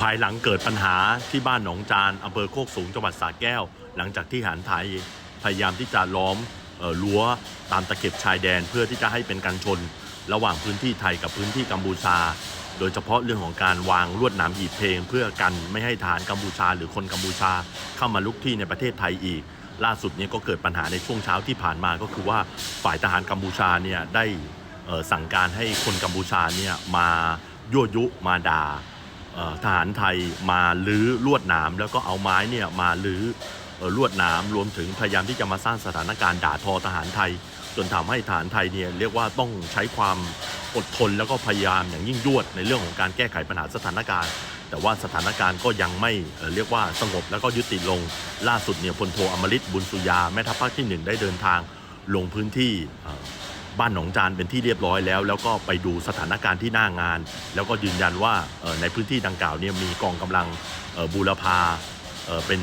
ภายหลังเกิดปัญหาที่บ้านหนองจานอำเภอโคกสูงจังหวัดสระแก้ว หลังจากที่หารไทยพยายามที่จะล้อมรั้วตามตะเข็บชายแดนเพื่อที่จะให้เป็นกันชน ระหว่างพื้นที่ไทยกับพื้นที่กัมพูชา โดยเฉพาะเรื่องของการวางลวดหนามหีบเพลง เพื่อกันไม่ให้ทหารกัมพูชา หรือคนกัมพูชา เข้ามาลุกที่ในประเทศไทยอีก ล่าสุดนี้ก็เกิดปัญหาในช่วงเช้าที่ผ่านมาก็คือว่าฝ่ายทหารกัมพูชาเนี่ยได้สั่งการให้คนกัมพูชาเนี่ยมายั่วยุมาด่าเอ่อ ทหารไทยมาลื้อลวดหนามแล้วก็เอาไม้เนี่ยมาลื้อเอ่อลวดหนามรวมถึงพยายามที่จะมาสร้างสถานการณ์ด่าทอทหารไทย จนทำให้ทหารไทยเนี่ยเรียกว่าต้องใช้ความอดทนแล้วก็พยายามอย่างยิ่งยวดในเรื่องของการแก้ไขปัญหาสถานการณ์ แต่ว่าสถานการณ์ก็ยังไม่เรียกว่าสงบแล้วก็ยุติลง ล่าสุดเนี่ยพลโทอมฤตบุญสุยาแม่ทัพภาคที่หนึ่งได้เดินทางลงพื้นที่เบ้านหนองจานเป็นที่เรียบร้อยแล้ว แล้วก็ไปดูสถานการณ์ที่หน้างาน แล้วก็ยืนยันว่าในพื้นที่ดังกล่าวเนี่ยมีกองกำลังบูรพาเป็น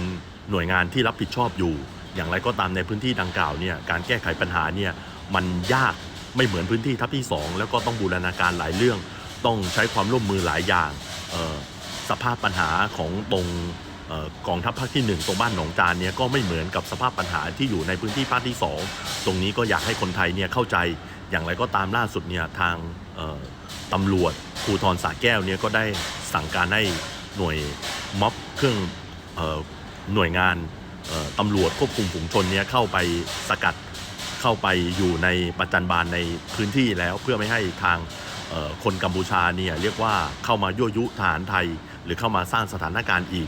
หน่วยงานที่รับผิดชอบอยู่ อย่างไรก็ตามในพื้นที่ดังกล่าวเนี่ยการแก้ไขปัญหาเนี่ยมันยากไม่เหมือนพื้นที่ทัพที่ 2 แล้วก็ต้องบูรณาการหลายเรื่อง ต้องใช้ความร่วมมือหลายอย่างสภาพปัญหาของตรง กองทัพภาคที่ 1 ตรงบ้านหนองจานเนี่ยก็ไม่เหมือนกับสภาพปัญหาที่อยู่ในพื้นที่ภาคที่ 2 ตรงนี้ก็อยากให้คนไทยเนี่ยเข้าใจอย่างไรก็ตามล่าสุดเนี่ยทางตำรวจภูธรสาแก้วเนี่ยก็ได้สั่งการให้หน่วยม็อบเครื่องออหน่วยงานตำรวจควบคุมฝูงชนเนี่ยเข้าไปสกัดเข้าไปอยู่ในประจันบานในพื้นที่แล้วเพื่อไม่ให้ทางคนกัมพูชาเนี่ยเรียกว่าเข้ามายั่วยุทหารไทย หรือเข้ามาสร้างสถานการณ์อีก